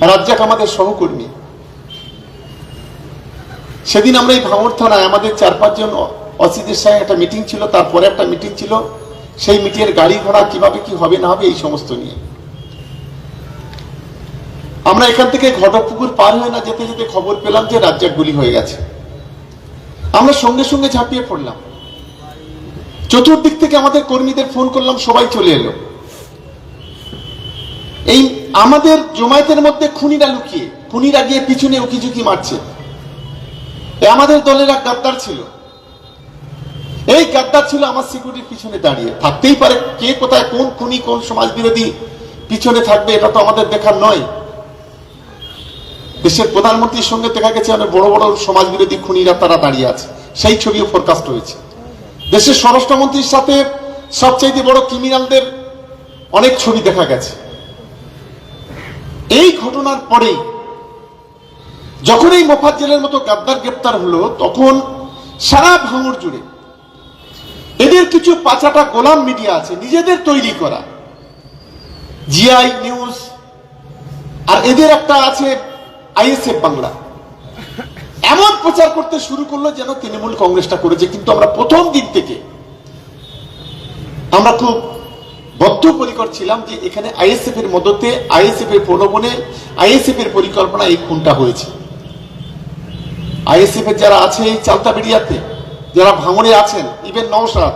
রাজ্জাক আমাদের সহকর্মী। সেদিন আমরা এই ভাঙর থানায় আমাদের চার পাঁচজন অসিদের সঙ্গে একটা মিটিং ছিল, তারপরে একটা মিটিং ছিল। সেই মিটিংয়ের গাড়ি ঘোড়া কীভাবে কি হবে না হবে এই সমস্ত নিয়ে। আমরা এখান থেকে ঘটকপুকুর পার হয়ে না যেতে যেতে খবর পেলাম যে রাজ্জাক গুলি হয়ে গেছে। আমরা সঙ্গে সঙ্গে ঝাঁপিয়ে পড়লাম। চতুর্দিক থেকে আমাদের কর্মীদের ফোন করলাম, সবাই চলে এলো। এই আমাদের জমায়েতের মধ্যে খুনিরা লুকিয়ে, খুনিরা গিয়ে পিছনে উকিঝুঁকি মারছে। আমাদের দলের এক গাদ্দার ছিল। এই গাদ্দার ছিল আমার সিকিউরিটির পিছনে দাঁড়িয়ে। থাকতেই পারে কে কোথায় কোন খুনি, কোন সমাজ বিরোধী পিছনে থাকবে, এটা তো আমাদের দেখার নয়। দেশের প্রধানমন্ত্রীর সঙ্গে দেখা গেছে, অনেক বড় বড় সমাজ বিরোধী খুনিরা তারা দাঁড়িয়ে আছে। সেই ছবিও ফোরকাস্ট হয়েছে। দেশের স্বরাষ্ট্রমন্ত্রীর সাথে সবচাইতে বড় ক্রিমিনালদের অনেক ছবি দেখা গেছে। এই ঘটনার পরে যখন এই মোফাজ্জেলের মতো গাদ্দার গ্রেপ্তার হলো, তখন সারা ভাঙর জুড়ে এদের কিছু পাঁচাটা গোলাম মিডিয়া আছে, নিজেদের তৈরি করা। জিআই নিউজ আর এদের একটা আছে আইএসএফ বাংলা। এমন প্রচার করতে শুরু করল যেন তৃণমূল কংগ্রেসটা করেছে, কিন্তু আমরা প্রথম দিন থেকে আমরা খুব বদ্ধপরিকর ছিলাম যে এখানে আইএসএফ এর মদতে আইএসএফ এর প্রলোভনে আইএসএফ এর পরিকল্পনা এই খুনটা হয়েছে। আইএসএফ এর যারা আছে এই চালতা বেরিয়াতে যারা ভাঙনে আছেন, ইভেন নওশাদ,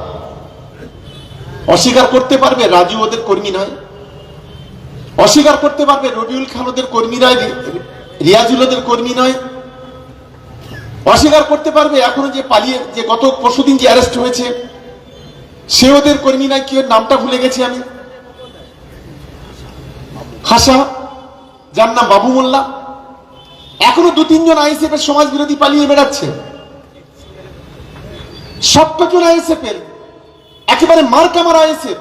অস্বীকার করতে পারবে রাজু ওদের কর্মী নয়। অস্বীকার করতে পারবে রবিউল খান ওদের কর্মী নয় রিয়াজুল ওদের কর্মী নয়। অস্বীকার করতে পারবে এখনও যে পালিয়ে, যে গত পরশুদিন যে অ্যারেস্ট হয়েছে সে ওদের কর্মী নয় কি ওর নামটা ভুলে গেছি আমি? হাসা, যার নাম বাবু মোল্লা, এখনও দু তিনজন আইএসএফ এর সমাজ বিরোধী পালিয়ে বেড়াচ্ছে। সবকজন আইএসএফ এর একেবারে মার কামার আইএসএফ।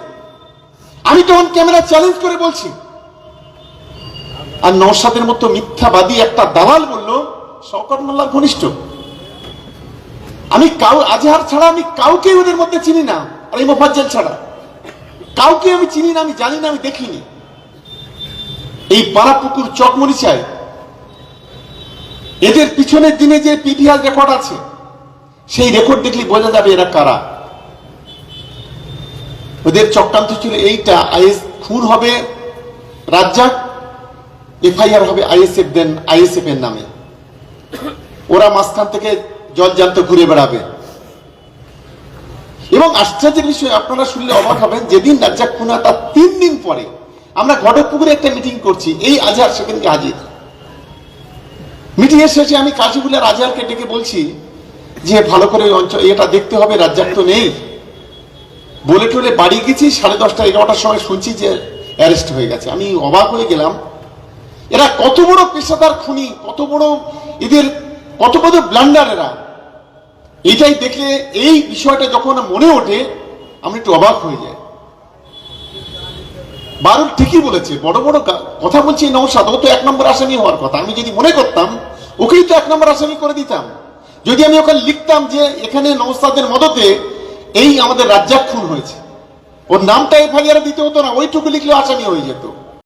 আমি তখন ক্যামেরা চ্যালেঞ্জ করে বলছি। আর নৌসাদের মতো মিথ্যাবাদী একটা দালাল বলল, শওকত মোল্লার ঘনিষ্ঠ। আমি কাউ, আজহার ছাড়া আমি কাউকে ওদের মধ্যে চিনি না। আর এই মোফাজ্জল ছাড়া। কাউকে আমি চিনি না, আমি জানি না, আমি দেখিনি। এই পাড়াপুকুর চকমরিচায় এদের পিছনের দিনে যে পিভিআর রেকর্ড আছে, সেই রেকর্ড দেখলে বোঝা যাবে এরা কারা। ওদের চক্রান্ত ছিল এইটা, আইএস খুন হবে, রাজ্জাক এফআইআর হবে আইএসএফ দেন, আইএসএফ এর নামে। ওরা মাঝখান থেকে জল ঘুরে বেড়াবে। এবং আশ্চর্যের বিষয়, আপনারা শুনলে অবাক হবেন, যেদিন রাজ্জাক খুনা তার তিন দিন পরে আমরা ঘটক ঘটকপুকুরে একটা মিটিং করছি, এই আজহার সেখানকে হাজির। মিটিং এর শেষে আমি কাজীবুলের আজহারকে ডেকে বলছি যে, ভালো করে ওই অঞ্চল এটা দেখতে হবে, রাজ্জাক তো নেই। বলে টলে বাড়ি গেছি, সাড়ে দশটা, এগারোটার সময় শুনছি যে অ্যারেস্ট হয়ে গেছে। আমি অবাক হয়ে গেলাম। এরা কত বড় পেশাদার খুনি, কত বড় এদের, কত বড় ব্লান্ডার এরা। এটাই দেখলে এই বিষয়টা যখন মনে ওঠে আমি একটু অবাক হয়ে যাই। বারুল ঠিকই বলেছে, বড় বড় কথা বলছি নৌসাদ ও তো এক নম্বর আসামি হওয়ার কথা। আমি যদি মনে করতাম, ওকেই তো এক নম্বর আসামি করে দিতাম। যদি আমি ওখানে লিখতাম যে এখানে নৌসাদের মদতে এই আমাদের রাজ্জাক খুন হয়েছে, ওর নামটা এফআইআর দিতে হতো না, ওইটুকু লিখলেও আসামি হয়ে যেত।